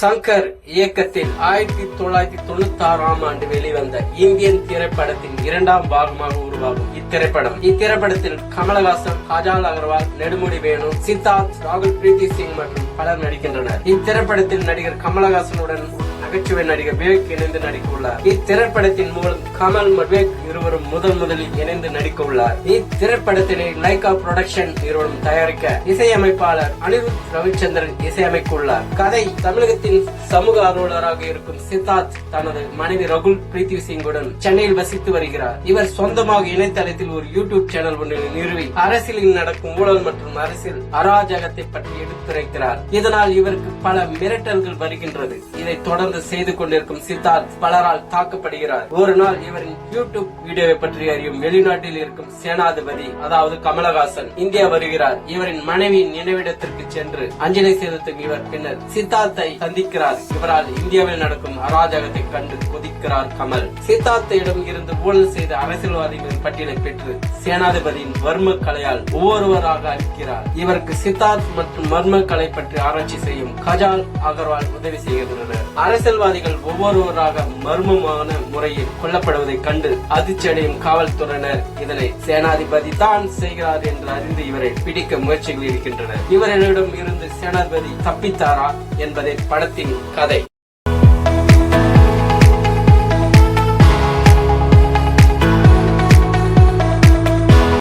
சங்கர் இயக்கத்தில் ஆயிரத்தி தொள்ளாயிரத்தி தொண்ணூத்தி ஆறாம் ஆண்டு வெளிவந்த இந்தியன் திரைப்படத்தின் இரண்டாம் பாகமாக உருவாகும் இத்திரைப்படம். இத்திரைப்படத்தில் கமலஹாசன் காஜால் அகர்வால் நெடுமுடி வேணு சித்தார்த் ராகுல் பிரீத்தி சிங் மற்றும் பலர் நடிக்கின்றனர். இத்திரைப்படத்தில் நடிகர் கமலஹாசனுடன் நகைச்சுவை நடிகர் விவேக் இணைந்து நடிக்க உள்ளார் இத்திரைப்படத்தின் மூலம் கமல் விவேக் இருவரும் முதல் முதலில் இணைந்து நடிக்க உள்ளார் இத்திரைப்படத்தினை லைகா புரொடக்ஷன் நிறுவனம் தயாரிக்க இசையமைப்பாளர் அனிருத் ரவிச்சந்திரன் இசையமைக்க உள்ளார் கதை தமிழகத்தின் சமூக ஆர்வலராக இருக்கும் சித்தார்த் தனது மனைவி ரகுல் பிரீத்தி சிங்குடன் சென்னையில் வசித்து வருகிறார். இவர் சொந்தமாக இணையதளத்தில் ஒரு யூடியூப் சேனல் ஒன்றில் நிறுவி அரசியலில் நடக்கும் ஊழல் மற்றும் அரசியல் அராஜகத்தை பற்றி எடுத்துரைக்கிறார். இதனால் இவருக்கு பல மிரட்டல்கள் வருகின்றது. இதை தொடர்ந்து செய்து கொண்டிருக்கும் சித்தார்த் பலரால் தாக்கப்படுகிறார். ஒரு நாள் இவரின் யூடியூப் வீடியோவை பற்றி அறியும் வெளிநாட்டில் இருக்கும் சேனாதிபதி அதாவது கமலஹாசன் இந்தியா வருகிறார். இவரின் மனைவியின் நினைவிடத்திற்கு சென்று அஞ்சலி செலுத்தும் இவர் பின்னர் சித்தார்த்தை சந்திக்கிறார். இவரால் இந்தியாவில் நடக்கும் அராஜகத்தை கண்டு கொதிக்கிறார் கமல். சித்தார்த்தையிடம் இருந்து ஊழல் செய்த அரசியல்வாதிகளின் பட்டியலை பெற்று சேனாதிபதியின் வர்ம கலையால் ஒவ்வொருவராக அளிக்கிறார் இவருக்கு சித்தார்த் மற்றும் மர்ம கலை பற்றி ஆராய்ச்சி செய்யும் கஜால் அகர்வால் உதவி செய்கின்றனர். அரசியல் அரசியல்வாதிகள் ஒவ்வொருவராக மர்மமான முறையில் கொல்லப்படுவதைக் கண்டு அதிர்ச்சியடையும் காவல்துறையினர் இதனை சேனாதிபதி தான் செய்கிறார் என்று அறிந்து இவரை பிடிக்க முயற்சிகள் இருக்கின்றனர் இவர்களிடம் இருந்து சேனாதிபதி தப்பித்தாரா என்பதே படத்தின் கதை.